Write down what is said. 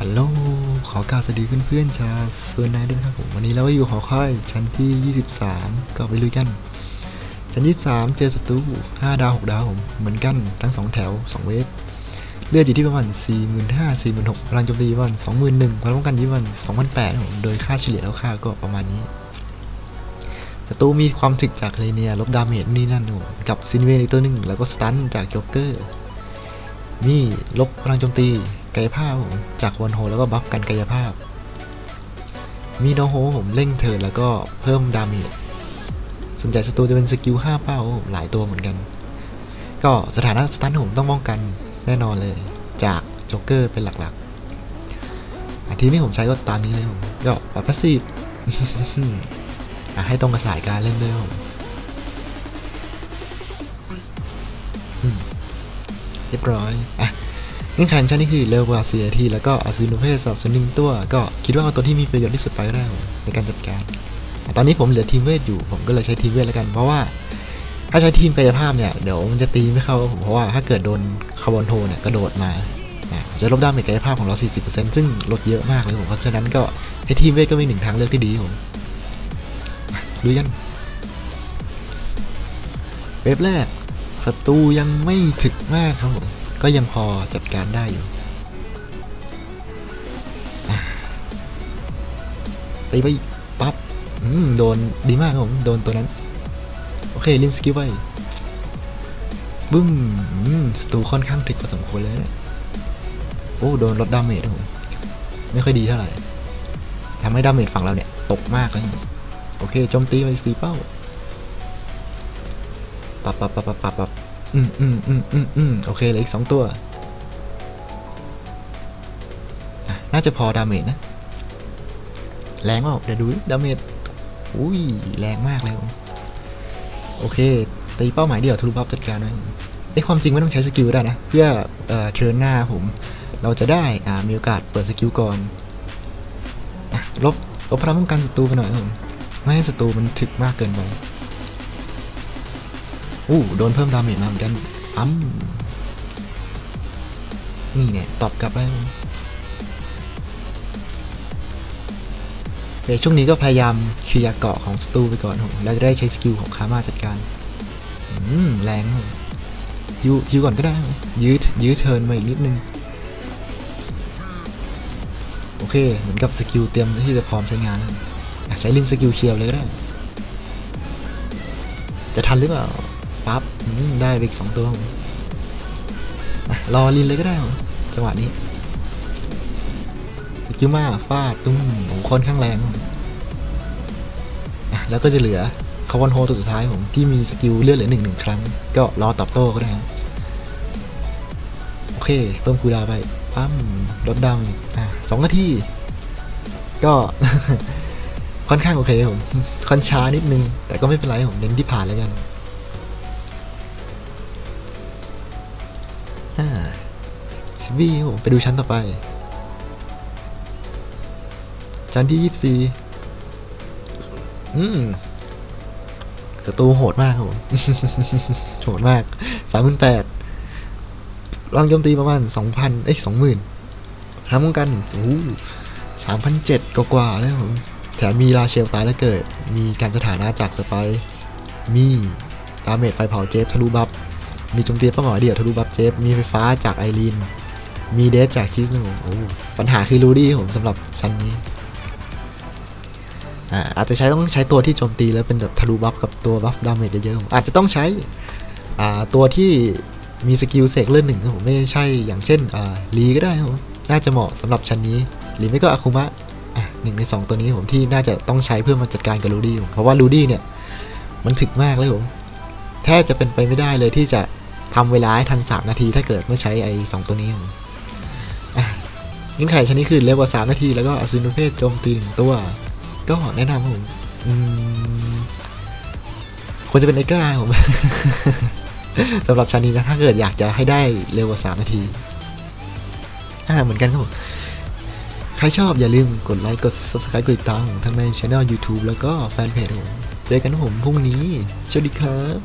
สวัสดีเพื่อนๆชาวโซนนายด้วยครับผม วันนี้เราก็อยู่หอค่อยชั้นที่ 23 ก็ไปลุยกัน ชั้น 23 เจอศัตรู 5 ดาว 6 ดาวผม เหมือนกันทั้ง 2 แถว 2 เวฟ เลือดอยู่ที่ประมาณ 45,000 46,000พลังโจมตีประมาณ21,000พลังป้องกันยู่ประมาณ2,800ผม โดยค่าเฉลี่ยแล้วค่าก็ประมาณนี้ ศัตรูมีความถึกจากเลเนีย ลบดาเมจนี่นั่นผม กับซินเวนอีกตัวหนึ่งแล้วก็สตันจากโจ๊กเกอร์ นี่ลบพลังโจมตี กายภาพผมจากวันโฮแล้วก็บัฟกันกายภาพ มีโนโฮผมเร่งเทิร์นแล้วก็เพิ่มดาเมจส่วนใหญ่ศัตรูจะเป็นสกิล5เป้าหลายตัวเหมือนกัน ก็สถานะสตันผมต้องป้องกันแน่นอนเลย จากโจ๊กเกอร์เป็นหลักๆอะทีนี้ผมใช้ก็ตามนี้เลยผมก็แบบพาสซีฟให้ตรงกับสายการเล่นด้วยผมเรียบร้อย อะ งื่อนไขของฉันนี่คือเร็วกว่า4นาทีแล้วก็อสูเพศสำหรับส่วนหนึ่งตัว ก็คิดว่าเอาตัวที่มีประโยชน์ที่สุดไปก็ได้ผมในการจัดการ ตอนนี้ผมเหลือทีมเวทอยู่ ผมก็เลยใช้ทีมเวทแล้วกัน เพราะว่า ถ้าใช้ทีมกายภาพเนี่ย เดี๋ยวมันจะตีไม่เข้าผมเพราะว่าถ้าเกิดโดนคาร์บอนโทเนี่ยกระโดดมาจะลบด้าเมจกายภาพของเรา 40%ซึ่งลดเยอะมากเลยผม เพราะฉะนั้นก็ให้ทีมเวทก็เป็นหนึ่งทางเลือกที่ดีผมอะลุยกันเว็บแรกศัตรูยังไม่ถึกมากครับผม ก็ยังพอจัดการได้อยู่อะตีไปปั๊บอืมโดนดีมากครับผม โดนตัวนั้น โอเคลินสกิลไปบึ้มอืมสตูค่อนข้างถึกพอสมควรเลยนะโอ้โดนลดดาเมจครับผม ไม่ค่อยดีเท่าไหร่ทำให้ดาเมจฝั่งเราเนี่ย ตกมากเลยโอเคโจมตีไปสีเป้า ปับปับปับปับปับปับ อืมอืมอืมอืมอืมโอเคเหลืออีกสองตัว น่าจะพอดาเมจนะ แรงเปล่าเดี๋ยวดูดาเมจ อุ้ย แรงมากเลย โอเค ตีเป้าหมายเดียวทะลุบัฟจัดการไว้ไอ้ความจริงไม่ต้องใช้สกิลได้นะ เพื่อเอ่อเทรนหน้าผม เราจะได้อ่ามีโอกาสเปิดสกิลก่อนอลบลบพลังป้องกันศัตรูไปหน่อยผมไม่ให้ศัตรูมันถึกมากเกินไป อู้โดนเพิ่มดาเมจมาเหมือนกันปั๊มนี่เนี่ยตอบกลับได้แต่ช่วงนี้ก็พยายามเคลียร์เกาะของสตูไปก่อนผมแล้วจะได้ใช้สกิลของคามาจัดการ อืมแรงผมฮิวฮิวก่อนก็ได้ ยืดยืดเทิร์นมาอีกนิดนึง โอเค เหมือนกับสกิลเตรียมที่จะพร้อมใช้งานแล้วอะใช้ลินสกิลเคียวเลยก็ได้ จะทันหรือเปล่า ปั๊บได้ไปอีกสองตัวรอลินเลยก็ได้จังหวะนี้สกิลมาฟาดตุ้มโอ้โหค่อนข้างแรงแล้วก็จะเหลือคาร์บอนโฮตัวสุดท้ายผมที่มีสกิลเลือดเหลือหนึ่งหนึ่งครั้ง ก็รอตอบโต้ก็ได้ครับโอเคเพิ่มคูดาไปปั๊มลดดาวอีกอะสองนาทีก็ค่อนข้างโอเคผมค่อนช้านิดนึง แต่ก็ไม่เป็นไรผมเน้นที่ผ่านแล้วกัน อ่าสิบีผมไปดูชั้นต่อไป ชั้นที่ยี่สี่อืมศัตรูโหดมากครับผมโหดมากสามพันแปดลองโจมตีประมาณสองพันเอ้ยสองหมื่นทำป้องกันโอ้สามพันเจ็ดกว่าๆแล้วผมแถมมีราเชลตายแล้วเกิด มีการสถานะจากสไป มีดาเมจไฟเผาเจฟทะลุบัฟ มีโจมตีเป้าหมายเดี่ยวทะลุบัฟเจฟ มีไฟฟ้าจากไอรีน มีเดสจากคิสนะผมโอ้ปัญหาคือรูดี้ผมสำหรับชั้นนี้ อ่าอาจจะใช้ต้องใช้ตัวที่โจมตีแล้วเป็นแบบทะลุบัฟกับตัวบัฟดาเมจเยอะๆอาจจะต้องใช้ อ่าตัวที่มีสกิลเสกเลื่อนหนึ่งครับผมไม่ใช่อย่างเช่นอ่าลีก็ได้ครับผมน่าจะเหมาะสำหรับชั้นนี้หรือไม่ก็อาคุมะอะหนึ่งในสองตัวนี้ผมที่น่าจะต้องใช้เพื่อมาจัดการกับลูดี้เพราะว่าลูดี้เนี่ยมันถึกมากเลยผมแทบจะเป็นไปไม่ได้เลยที่จะ ทำเวลาให้ทัน 3 นาทีถ้าเกิดไม่ใช้ไอ้สองตัวนี้ผมอะเงื่อนไขชนิดคือเร็วกว่า 3 นาที แล้วก็อสูรประเภทโจมตีหนึ่งตัว ก็แนะนำผมอืมควรจะเป็นไอ้กล้าผมสำหรับชานี้นะถ้าเกิดอยากจะให้ได้เร็วกว่า 3 นาทีอ่าเหมือนกันครับผมใครชอบอย่าลืมกดไลค์กด subscribe กดติดตามทั้งในช anel YouTube แล้วก็แฟนเพจผม เจอกันผมพรุ่งนี้สวัสดีครับ